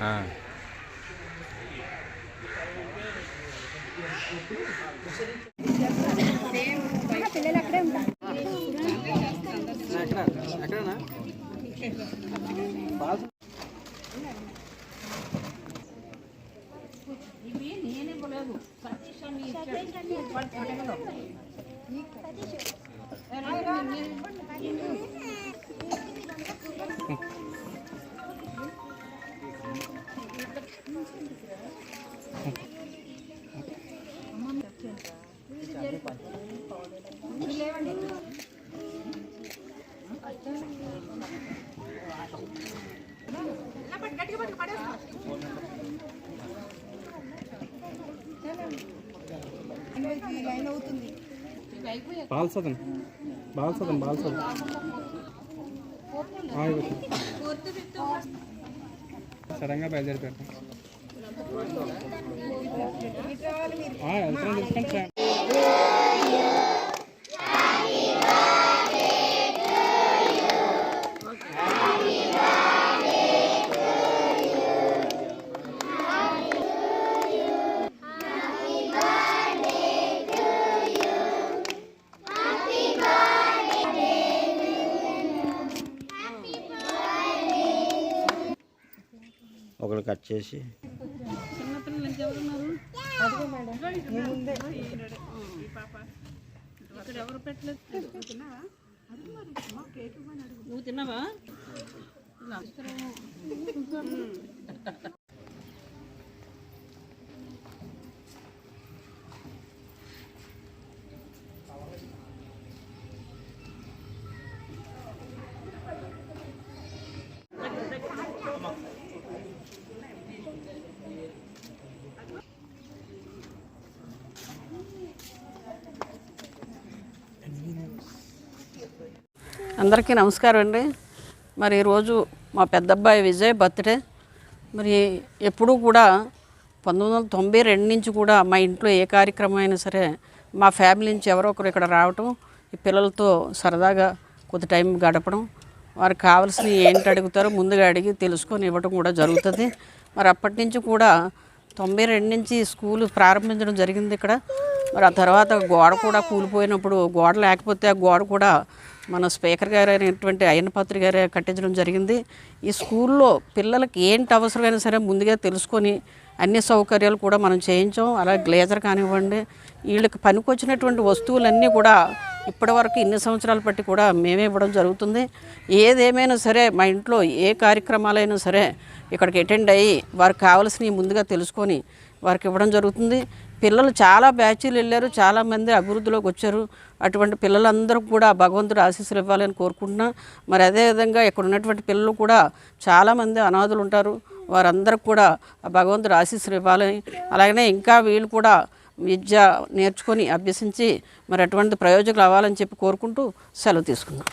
ఆ. పిల్లలు అక్కడే ఉంటారు బాల్సదన్. బాల్సదన్ బాల్సదన్. సడన్గా బయలుదేరిపోయారు. వెళ్తాను తీసుకొని ఒకరు కట్ చేసి. నువ్వు తిన్నావా? అందరికీ నమస్కారం అండి. మరి ఈరోజు మా పెద్దబ్బాయి విజయ్ బర్త్డే. మరి ఎప్పుడూ కూడా పంతొమ్మిది వందల తొంభై రెండు నుంచి కూడా మా ఇంట్లో ఏ కార్యక్రమం అయినా సరే మా ఫ్యామిలీ నుంచి ఎవరో ఒకరు ఇక్కడ రావటం ఈ పిల్లలతో సరదాగా కొద్ది టైం గడపడం వారికి కావాల్సినవి ఏంటి అడుగుతారో ముందుగా అడిగి తెలుసుకొని ఇవ్వడం కూడా జరుగుతుంది. మరి అప్పటి నుంచి కూడా తొంభై రెండు నుంచి స్కూల్ ప్రారంభించడం జరిగింది ఇక్కడ. మరి ఆ తర్వాత గోడ కూడా కూలిపోయినప్పుడు గోడ లేకపోతే ఆ గోడ కూడా మన స్పీకర్ గారు అయినటువంటి అయ్యనపాత్రి గారే కట్టించడం జరిగింది. ఈ స్కూల్లో పిల్లలకి ఏంటి అవసరమైనా సరే ముందుగా తెలుసుకొని అన్ని సౌకర్యాలు కూడా మనం చేయించాం. అలా గ్లేజర్ కానివ్వండి వీళ్ళకి పనికొచ్చినటువంటి వస్తువులన్నీ కూడా ఇప్పటివరకు ఇన్ని సంవత్సరాలు బట్టి కూడా మేమే ఇవ్వడం జరుగుతుంది. ఏదేమైనా సరే మా ఇంట్లో ఏ కార్యక్రమాలైనా సరే ఇక్కడికి అటెండ్ అయ్యి వారికి కావాల్సినవి ముందుగా తెలుసుకొని వారికి ఇవ్వడం జరుగుతుంది. పిల్లలు చాలా బ్యాచీలు వెళ్ళారు. చాలామంది అభివృద్ధిలోకి వచ్చారు. అటువంటి పిల్లలందరూ కూడా భగవంతుడు ఆశీస్సులు ఇవ్వాలని కోరుకుంటున్నా. మరి అదేవిధంగా ఇక్కడ ఉన్నటువంటి పిల్లలు కూడా చాలామంది అనాథులు ఉంటారు. వారందరికి కూడా భగవంతుడు ఆశీస్సులు ఇవ్వాలని అలాగనే ఇంకా వీళ్ళు కూడా విద్య నేర్చుకొని అభ్యసించి మరి అటువంటి ప్రయోజకులు అవ్వాలని చెప్పి కోరుకుంటూ సెలవు తీసుకున్నాం